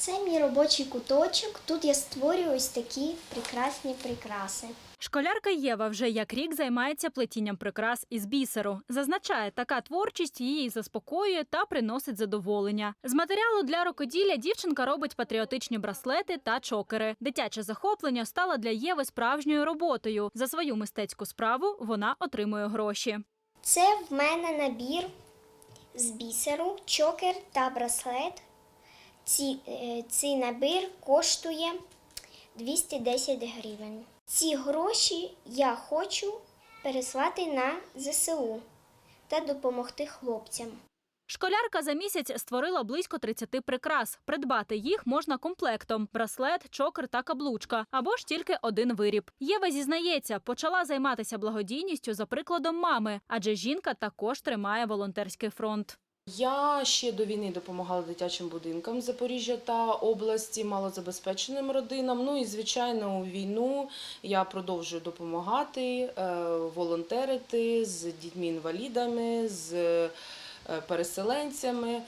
Це мій робочий куточок. Тут я створюю ось такі прекрасні прикраси. Школярка Єва вже як рік займається плетінням прикрас із бісеру. Зазначає, така творчість її заспокоює та приносить задоволення. З матеріалу для рукоділля дівчинка робить патріотичні браслети та чокери. Дитяче захоплення стало для Єви справжньою роботою. За свою мистецьку справу вона отримує гроші. Це в мене набір з бісеру, чокер та браслет. Ці, е, цей набір коштує 210 гривень. Ці гроші я хочу переслати на ЗСУ та допомогти хлопцям. Школярка за місяць створила близько 30 прикрас. Придбати їх можна комплектом: браслет, чокер та каблучка, або ж тільки один виріб. Єва зізнається, почала займатися благодійністю за прикладом мами, адже жінка також тримає волонтерський фронт. Я ще до війни допомагала дитячим будинкам Запоріжжя та області, малозабезпеченим родинам. Ну і звичайно, у війну я продовжую допомагати, е, волонтерити з дітьми-інвалідами, з е, переселенцями.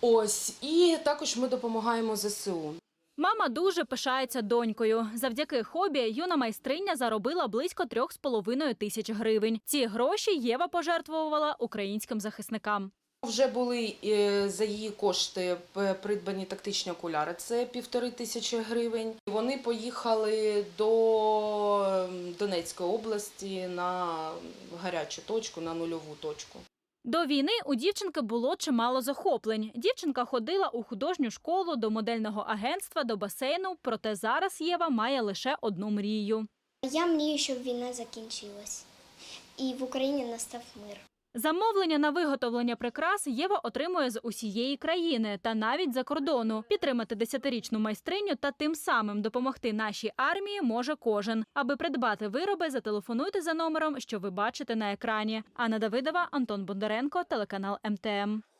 Ось і також ми допомагаємо ЗСУ. Мама дуже пишається донькою. Завдяки хобі юна майстриня заробила близько трьох з половиною тисяч гривень. Ці гроші Єва пожертвувала українським захисникам. Вже були е, за її кошти придбані тактичні окуляри. Це півтори тисячі гривень. Вони поїхали до ем, Донецької області на гарячу точку, на нульову точку. До війни у дівчинки було чимало захоплень. Дівчинка ходила у художню школу, до модельного агентства, до басейну. Проте зараз Єва має лише одну мрію. Я мрію, щоб війна закінчилась і в Україні настав мир. Замовлення на виготовлення прикрас Єва отримує з усієї країни та навіть за кордону. Підтримати десятирічну майстриню та тим самим допомогти нашій армії може кожен. Аби придбати вироби, зателефонуйте за номером, що ви бачите на екрані. Анна Давидова, Антон Бондаренко, телеканал МТМ.